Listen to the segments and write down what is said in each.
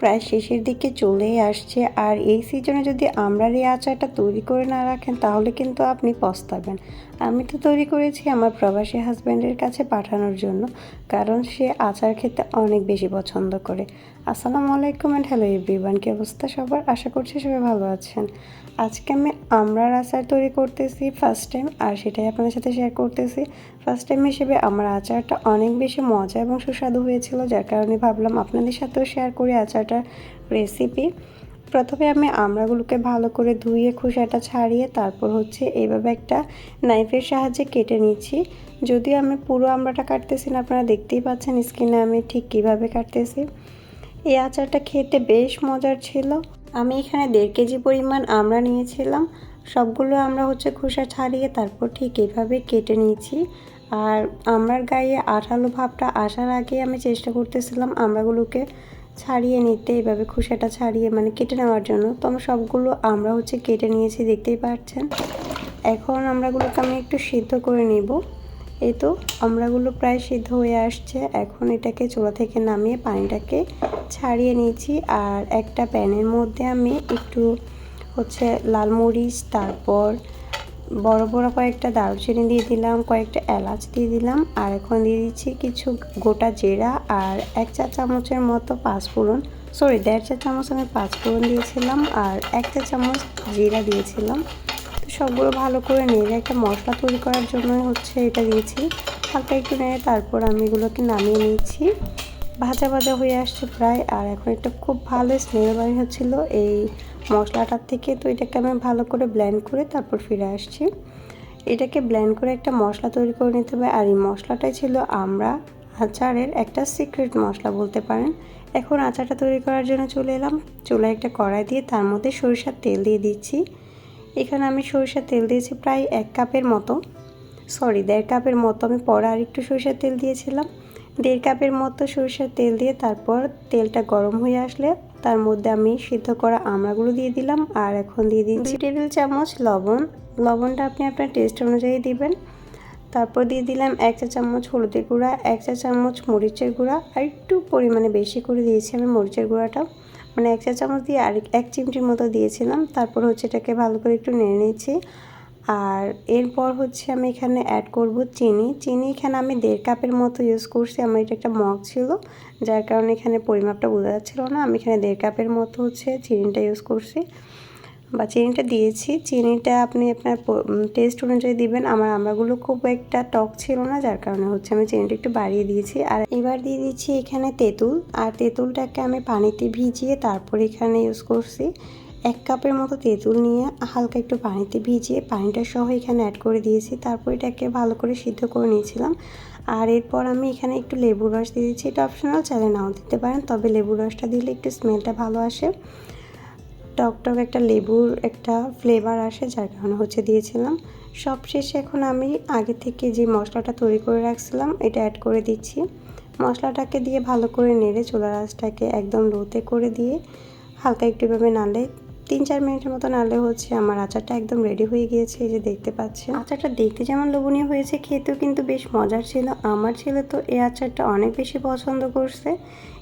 প্রায় শেষের দিকে চলেই আসছে। আর এই সিজনে যদি আমরা এই আচারটা তৈরি করে না রাখেন, তাহলে কিন্তু আপনি পস্তাবেন। আমি তো তৈরি করেছি আমার প্রবাসী হাজব্যান্ডের কাছে পাঠানোর জন্য, কারণ সে আচার খেতে অনেক বেশি পছন্দ করে। আসসালামু আলাইকুম অ্যান্ড হ্যালো এভরিওয়ান কি অবস্থা সবার? আশা করছি সবাই ভালো আছেন। আজকে আমি আমরার আচার তৈরি করতেছি ফার্স্ট টাইম আর সেটাই আপনাদের সাথে শেয়ার করতেছি। ফার্স্ট টাইম হিসেবে আমার আচারটা অনেক বেশি মজা এবং সুস্বাদু হয়েছিল, যার কারণে ভাবলাম আপনাদের সাথেও শেয়ার করি আচারটার রেসিপি প্রথমে আমি আমড়াগুলোকে ভালো করে ধুয়ে খোসাটা ছাড়িয়ে তারপর হচ্ছে এইভাবে একটা নাইফের সাহায্যে কেটে নিচ্ছি। যদিও আমি পুরো আমড়াটা কাটতেছি না, আপনারা দেখতেই পাচ্ছেন স্কিনে আমি ঠিক কীভাবে কাটতেছি। এই আচারটা খেতে বেশ মজার ছিল। আমি এখানে দেড় কেজি পরিমাণ আমরা নিয়েছিলাম। সবগুলো আমরা হচ্ছে খোসা ছাড়িয়ে তারপর ঠিক এভাবে কেটে নিয়েছি আর আমরার গায়ে আঠালো ভাবটা আসার আগে আমি চেষ্টা করতেছিলাম আমরাগুলোকে ছাড়িয়ে নিতে, এভাবে খোসাটা ছাড়িয়ে মানে কেটে নেওয়ার জন্য। তো আমি সবগুলো আমরা হচ্ছে কেটে নিয়েছি, দেখতেই পাচ্ছেন। এখন আমরাগুলোকে আমি একটু সিদ্ধ করে নিব। এই তো আমরাগুলো প্রায় সিদ্ধ হয়ে আসছে। এখন এটাকে চুলা থেকে নামিয়ে পানিটাকে ছাড়িয়ে নিয়েছি। আর একটা প্যানের মধ্যে আমি একটু হচ্ছে লাল মরিচ, তারপর বড় বড় কয়েকটা দারুচিনি দিয়ে দিলাম, কয়েকটা এলাচ দিয়ে দিলাম, আর এখন দিয়ে দিচ্ছি কিছু গোটা জিরা আর এক চা চামচের মতো পাঁচফোড়ন সরি দেড় চা চামচ আমি পাঁচফোড়ন দিয়েছিলাম আর এক চা চামচ জিরা দিয়েছিলাম। তো সবগুলো ভালো করে নেড়ে একটা মশলা তৈরি করার জন্য হচ্ছে এটা দিয়েছি। হালকা একটু নেড়ে তারপর আমি এগুলোকে নামিয়ে নিয়েছি ভাজা ভাজা হয়ে আসছে প্রায়, আর এখন একটা খুব ভালো স্মেল বাড়ি হচ্ছিল। এই মশলাটার থেকে তো এটাকে আমি ভালো করে ব্ল্যান্ড করে তারপর ফিরে আসছি। এটাকে ব্ল্যান্ড করে একটা মশলা তৈরি করে নিতে হবে, আর এই মশলাটাই ছিল আমরা আচারের একটা সিক্রেট মশলা বলতে পারেন। এখন আচারটা তৈরি করার জন্য চলে এলাম। চুলায় একটা কড়াই দিয়ে তার মধ্যে সরিষার তেল দিয়ে দিচ্ছি। এখানে আমি সরিষার তেল দিয়েছি প্রায় এক কাপের মতো। সরি দেড় কাপের মতো। আমি পরে আর একটু সরিষার তেল দিয়েছিলাম। দেড় কাপের মতো সরিষার তেল দিয়ে তারপর তেলটা গরম হয়ে আসলে তার মধ্যে আমি সিদ্ধ করা আমড়াগুলো দিয়ে দিলাম আর এখন দিয়ে দিচ্ছি টেবিল চামচ লবণ। লবণটা আপনি আপনার টেস্ট অনুযায়ী দিবেন। তারপর দিয়ে দিলাম এক চা চামচ হলুদের গুঁড়া, এক চা চামচ মরিচের গুঁড়া আর একটু পরিমাণে বেশি করে দিয়েছি আমি মরিচের গুঁড়াটা। মানে এক চা চামচ দিয়ে আর এক চিমটির মতো দিয়েছিলাম। তারপর হচ্ছে এটাকে ভালো করে একটু নেড়ে নিয়েছি আর এরপর হচ্ছে আমি এখানে অ্যাড করব চিনি। চিনি এখানে আমি দেড় কাপের মতো ইউজ করছি। আমার এটা একটা মগ ছিল, যার কারণে এখানে পরিমাপটা বোঝা যাচ্ছিল না। আমি এখানে দেড় কাপের মতো হচ্ছে চিনিটা ইউজ করছি বা চিনিটা দিয়েছি। চিনিটা আপনি আপনার টেস্ট অনুযায়ী দিবেন। আমার আমরাগুলো খুব একটা টক ছিল না, যার কারণে হচ্ছে আমি চিনিটা একটু বাড়িয়ে দিয়েছি। আর এবার দিয়ে দিচ্ছি এখানে তেঁতুল। আর তেঁতুলটাকে আমি পানিতে ভিজিয়ে তারপর এখানে ইউজ করছি। এক কাপের মতো তেঁতুল নিয়ে হালকা একটু পানিতে ভিজিয়ে পানিটা সহ এখানে অ্যাড করে দিয়েছি। তারপর এটাকে ভালো করে সিদ্ধ করে নিয়েছিলাম। আর এরপর আমি এখানে একটু লেবুর রস দিয়ে দিচ্ছি। এটা অপশনাল চাইলে নাও দিতে পারেন। তবে লেবুর রসটা দিলে একটু স্মেলটা ভালো আসে। টক টক একটা লেবুর একটা ফ্লেভার আসে, যার কারণে হচ্ছে দিয়েছিলাম। সব শেষে এখন আমি আগে থেকে যে মশলাটা তৈরি করে রাখছিলাম, এটা অ্যাড করে দিচ্ছি। মশলাটাকে দিয়ে ভালো করে নেড়ে চোলা রাসটাকে একদম লোতে করে দিয়ে হালকা একটু এভাবে নালে তিন চার মিনিটের মতো নালে হচ্ছে, আমার আচারটা একদম রেডি হয়ে গিয়েছে, এই যে দেখতে পাচ্ছেন। আচারটা দেখতে যেমন লোভনীয় হয়েছে, খেতেও কিন্তু বেশ মজার ছিল। আমার ছেলে তো এই আচারটা অনেক বেশি পছন্দ করছে।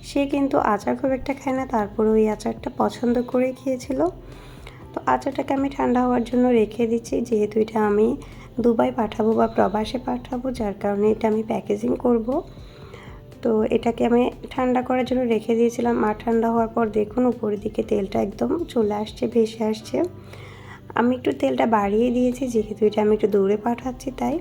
সে কিন্তু আচার খুব একটা খায় না তারপরে ওই আচারটা পছন্দ করে খেয়েছিল। তো আচারটাকে আমি ঠান্ডা হওয়ার জন্য রেখে দিচ্ছি, যেহেতু এটা আমি দুবাই পাঠাবো বা প্রবাসে পাঠাবো, যার কারণে এটা আমি প্যাকেজিং করব। তো এটাকে আমি ঠান্ডা করার জন্য রেখে দিয়েছিলাম। আর ঠান্ডা হওয়ার পর দেখুন উপরের দিকে তেলটা একদম চলে আসছে, ভেসে আসছে। আমি একটু তেলটা বাড়িয়ে দিয়েছি, যেহেতু এটা আমি একটু দূরে পাঠাচ্ছি তাই।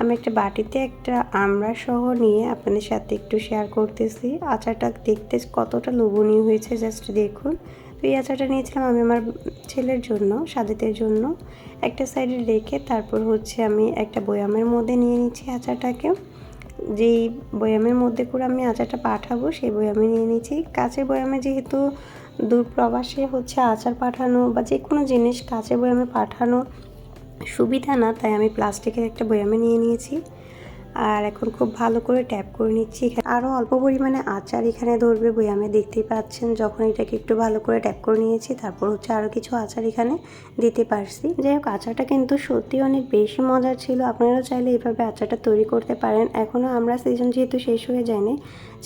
আমি একটা বাটিতে একটা আমড়া সহ নিয়ে আপনাদের সাথে একটু শেয়ার করতেছি। আচারটা দেখতে কতটা লোভনীয় হয়েছে জাস্ট দেখুন। তো এই আচারটা নিয়েছিলাম আমি আমার ছেলের জন্য, সাদেতের জন্য। একটা সাইডে রেখে তারপর হচ্ছে আমি একটা বয়ামের মধ্যে নিয়ে নিচ্ছি আচারটাকে। যেই বয়ামের মধ্যে করে আমি আচারটা পাঠাবো, সেই বয়ামে নিয়ে নিয়েছি। কাঁচের বয়ামে যেহেতু দূর প্রবাসে হচ্ছে আচার পাঠানো বা যে কোনো জিনিস কাঁচের বয়ামে পাঠানো সুবিধা না, তাই আমি প্লাস্টিকের একটা বয়ামে নিয়ে নিয়েছি। আর এখন খুব ভালো করে ট্যাপ করে নিচ্ছি। আরও অল্প পরিমাণে আচার এখানে ধরবে বয়ামে দেখতেই পাচ্ছেন। যখন এটাকে একটু ভালো করে ট্যাপ করে নিয়েছি, তারপর হচ্ছে আরও কিছু আচার এখানে দিতে পারছি। যাই হোক, আচারটা কিন্তু সত্যি অনেক বেশি মজার ছিল। আপনারাও চাইলে এভাবে আচারটা তৈরি করতে পারেন। এখনও আমরা সিজন যেহেতু শেষ হয়ে যায়নি,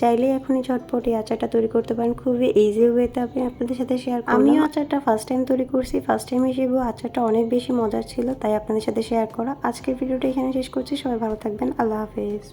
চাইলে এখনই ঝটপট এই আচারটা তৈরি করতে পারেন। খুবই ইজি ওয়েতে আমি আপনাদের সাথে শেয়ার আমিও আচারটা ফার্স্ট টাইম তৈরি করছি। ফার্স্ট টাইম হিসেবেও আচারটা অনেক বেশি মজার ছিল, তাই আপনাদের সাথে শেয়ার করা। আজকের ভিডিওটা এখানে শেষ করছি। সবাই ভালো থাকবেন। আল্লাহ হাফেজ।